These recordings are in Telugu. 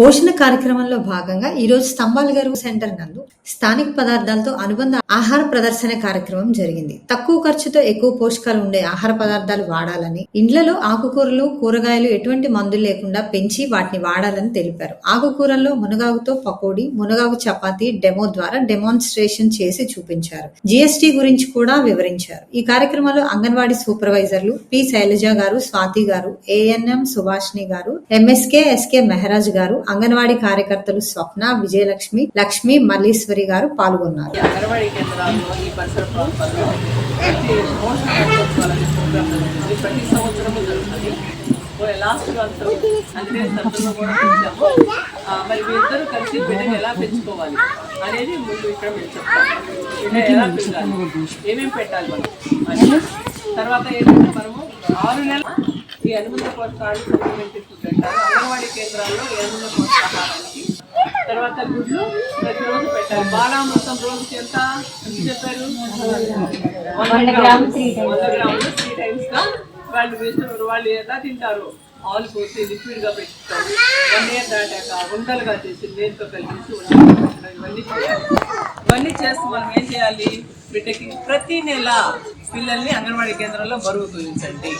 పోషణ కార్యక్రమంలో భాగంగా ఈ రోజు స్తంభాల గారు సెంటర్ నందు స్థానిక పదార్థాలతో అనుబంధ ఆహార ప్రదర్శన కార్యక్రమం జరిగింది. తక్కువ ఖర్చుతో ఎక్కువ పోషకాలు ఉండే ఆహార పదార్థాలు వాడాలని ఇండ్లలో ఆకుకూరలు కూరగాయలు ఎటువంటి మందులు లేకుండా పెంచి వాటిని వాడాలని తెలిపారు. ఆకుకూరల్లో మునగాకుతో పకోడీ మునగాకు చపాతీ డెమో ద్వారా డెమాన్స్ట్రేషన్ చేసి చూపించారు. జిఎస్టి గురించి కూడా వివరించారు. ఈ కార్యక్రమంలో అంగన్వాడీ సూపర్వైజర్లు పి. శైలజ గారు స్వాతి గారు ఏఎన్ఎం సుభాష్ని గారు ఎంఎస్కే ఎస్కే మెహరాజ్ గారు అంగన్వాడీ కార్యకర్తలు స్వప్న విజయలక్ష్మి లక్ష్మి మల్లీశ్వరి గారు పాల్గొన్నారు. ప్రతి సంవత్సరము జరుగుతుంది. లాస్ట్ అంటే సభ్యులు కూడా పెంచాము. ఆ, మరి మీ ఇద్దరు కలిసి బిడ్డను ఎలా పెంచుకోవాలి అనేది ముందు ఇక్కడ మేము చెప్తాం. బిడ్డ ఎలా పెంచాలి? ఏమేమి పెట్టాలి మనం? అని తర్వాత ఏంటంటే మనము ఆరు నెలల ఈ అనుబంధ పోషకాలు సప్లిమెంటరీ ఫుడ్ అంటారు అంగన్వాడీ కేంద్రాల్లో ఈ అనుబంధ పోషకాహారానికి. తర్వాత గుడ్లు ప్రతిరోజు పెట్టాలి. బాలామృతం రోజుకి ఎంత? చెప్పారు? వంద గ్రాములు. త్రీ టైమ్స్గా వాళ్ళు వేస్తున్నారు వాళ్ళు ఎలా తింటారు? ఆయిల్ పోసి లిక్విడ్గా పెట్టుకుంటారు. వన్ ఇయర్ దాటాక ఉండలుగా చేసి నేరుతో కలిపేసి ఇవన్నీ ఇవన్నీ చేస్తూ మనం ఏం చేయాలి? బిడ్డకి ప్రతి నెల పిల్లల్ని అంగన్వాడీ కేంద్రంలో బరువు తూయించండి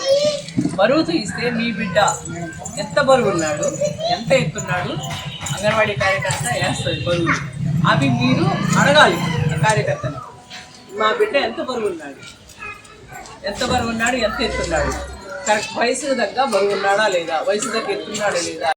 బరువు తూయిస్తే మీ బిడ్డ ఎంత బరువు ఉన్నాడు ఎంత ఎత్తున్నాడు అంగన్వాడీ కార్యకర్త వేస్తుంది బరువు? అవి మీరు అడగాలి కార్యకర్తను. మా బిడ్డ ఎంత బరువు ఉన్నాడు ఎంత బరువు ఉన్నాడు ఎంత ఎత్తున్నాడు? కరెక్ట్ వయసు దగ్గర బరువు ఉన్నాడా లేదా? వయసు దగ్గర ఎత్తున్నాడా లేదా?